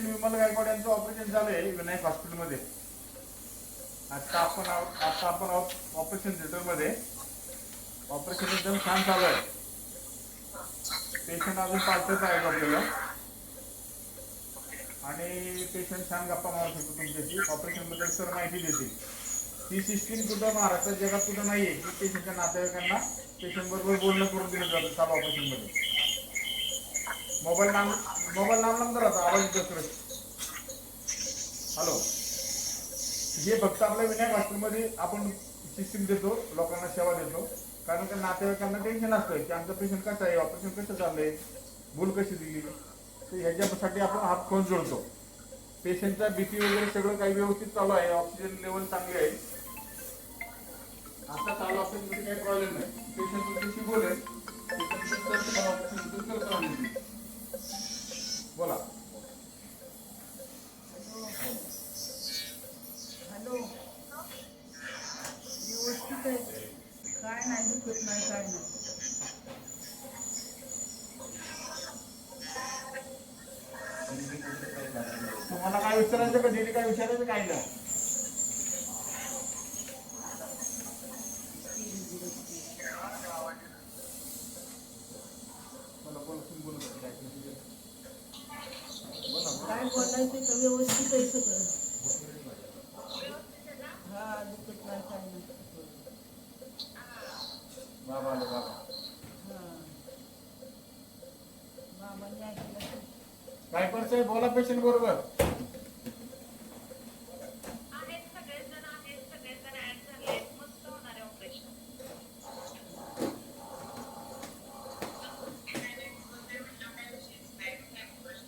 विमल गायकवाड यांचं ऑपरेशन झालंय विनायक हॉस्पिटलमध्ये. आता आपण आता आपण ऑपरेशन थिएटरमध्ये. ऑपरेशन एकदम छान चालू आहे. पेशंट अजून पाचच आहे आपल्याला. आणि पेशंट छान गप्पा मारू शकतो तुमच्याशी. ऑपरेशनबद्दल सर माहिती देतील. ही सिस्टीम सुद्धा महाराष्ट्रात जगात सुद्धा नाहीये. की पेशंटच्या नातेवाईकांना पेशंट बरोबर बोलणं करून दिलं जातं चालू ऑपरेशनमध्ये. मोबाईल नाम मोबाईल लांब नंबर होता आवाज येतो हॅलो. हे फक्त आपल्या विनायक हॉस्पिटलमध्ये आपण सिस्टीम देतो लोकांना सेवा देतो. कारण का नातेवाईकांना टेन्शन असतं की आमचं पेशंट कसं आहे ऑपरेशन कसं चाललंय भूल कशी दिली? तर ह्याच्यासाठी आपण हा फोन जोडतो. पेशंटचा बीपी वगैरे सगळं काही व्यवस्थित चालू आहे ऑक्सिजन लेवल चांगली आहे. आता चालू ऑपरेशन काही प्रॉब्लेम नाही. पेशंट तुमच्याशी बोलेल दुखत नाही काय नाही तुम्हाला काय विचारायचं का? दिली काय विचारायचं काय नाही. काय बोलायचं तर व्यवस्थित आहे सगळं हा दुखत नाही काय नाही बाबा आले, बाबा. हा काय करतोय बोला पेशंट बरोबर ऑपरेशन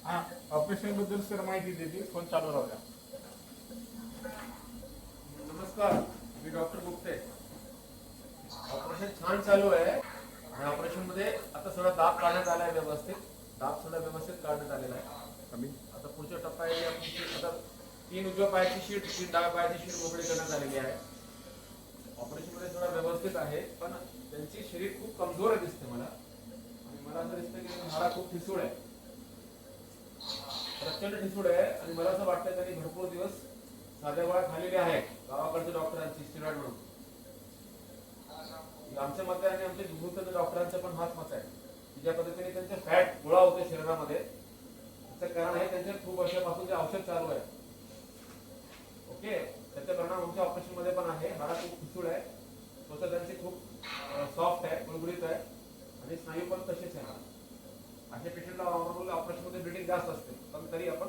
हा ऑपरेशनबद्दल सर माहिती देतील. फोन चालू राहू द्या नमस्कार मी डॉक्टर गुप्ते ऑपरेशन छान चालू आहे. आणि ऑपरेशनमध्ये आता सगळा दाब काढण्यात आला आहे व्यवस्थित. दाब सगळा व्यवस्थित काढण्यात आलेला आहे. आता पुढच्या टप्पा आहे आता तीन उजव्या पायाची शीट तीन डाव्या पायाची शीट मोकळी करण्यात आलेली आहे. ऑपरेशनमध्ये थोडा व्यवस्थित आहे पण त्यांची शरीर खूप कमजोर दिसते मला. आणि मला असं दिसतं की हाडा खूप ठिसूळ आहे. प्रचंड ठिसूळ आहे. आणि मला असं वाटतं त्यांनी भरपूर दिवस साध्या गोळ्या खाल्लेल्या आहेत. गावाकडच्या डॉक्टरांची स्टिरॉइड म्हणून. आमच्या मते आणि आमच्या निवृत्त डॉक्टरांचा पण हाच मत आहे. की ज्या पद्धतीने त्यांचे फॅट गोळा होते शरीरामध्ये त्याचं कारण आहे त्यांचे खूप वर्षापासून जे औषध चालू आहे. ओके? त्याचा परिणाम आमच्या ऑपरेशनमध्ये पण आहे. हाडा खूप ठिसूळ आहे. स्वतः त्यांचे खूप सॉफ्ट आहे गुळगुळीत आहे. आणि स्नायू पण तसेच आहे अशा पेशंटला ऑपरेशनमध्ये ब्लिडिंग जास्त असते. पण तरी आपण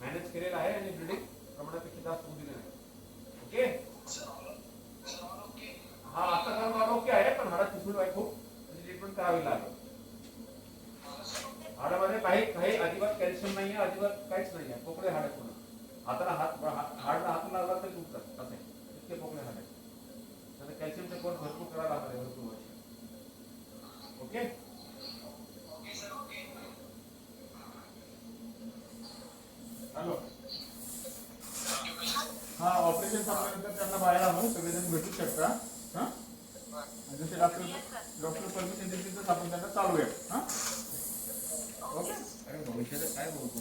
मॅनेज केलेलं आहे आणि ब्लिडिंग प्रमाणापेक्षा जास्त होऊ दिले नाही ओके हा आता कारण ओके आहे पण हाडा ठिसूळ आहे खूप त्याची ट्रीटमेंट करावी लागत हाडामध्ये काही काही अजिबात कॅल्शियम नाही आहे अजिबात काहीच नाही आहे पोकळे हाड आहे पूर्ण हाताला हात हा- हाडला हात लागला तरी दुखतात असे. इतके पोकळे हाड आहे त्याला कॅल्शियमचे कोर्स भरपूर करा लागत आहे भरपूर वर्ष. ओके? हॅलो. हा ऑपरेशन संपल्यानंतर त्यांना बाहेर आणू सगळेजण भेटू शकता. हा? जसे डॉक्टर चालू आहे ओके काय बोलतो